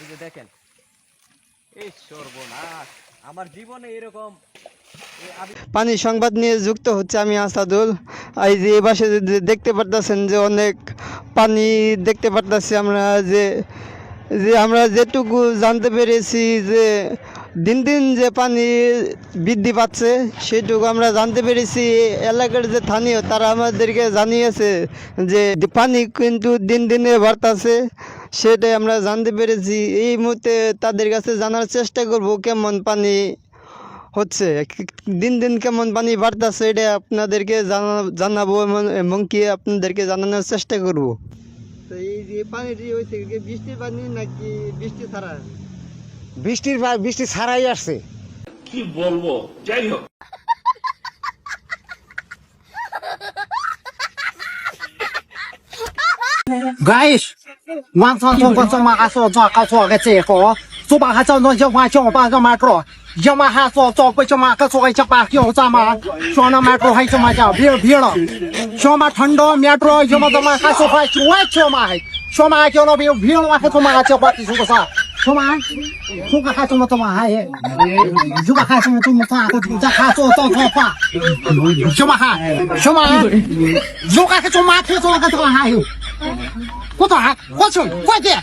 এই যে দেখেন, এই সর্বনাশ। আমার জীবনে এরকম পানি সংবাদ নিয়ে যুক্ত হচ্ছে আমি আসাদুল। এই যে এ পাশে যে দেখতে পারতেছেন যে অনেক পানি দেখতে পারতেছি আমরা যে যে আমরা যেটুকু জানতে পেরেছি যে দিন দিন যে পানি বৃদ্ধি পাচ্ছে সেটুকু আমরা জানতে পেরেছি। এলাকার যে স্থানীয়, তারা আমাদেরকে জানিয়েছে যে পানি কিন্তু দিন দিনে বাড়তাছে। সেটাই আমরা জানতে পেরেছি। এই মুহূর্তে তাদের কাছে জানার চেষ্টা করব, কেমন পানি হচ্ছে, দিন দিন কেমন পানি বাড়তেছে, এটা আপনাদেরকে জানা, জানাব এবং- কি আপনাদেরকে জানানোর চেষ্টা করব। তো এই যে পানিটি হয়েছে বৃষ্টির পানি নাকি বৃষ্টি ছাড়া? বৃষ্টির বৃষ্টি ছাড়াই আসছে কি বলব যাই হোক গাইস মা চং চং চং চং মা আসো চং কাও চং গে চে কো চো বা হা চং চং মা চং বা গে মা ক্রো ইয়া মা হা চং চং পে চং মা কা চং চং পা কিও চা মা চং না মা ক্রো ভিড় ভিড় চং মা ঠান্ডো মেট্রো জমা জমা তো মা কা চং হাই চং হাই চং মা হাই চং মা ভিড় মা কা চং মা কা 小马，做个还做么做么哎有？如果还什么做么做？咱还做做做画。小马还？小马，如果还做么腿做那个做么还有？快点，快点，快点！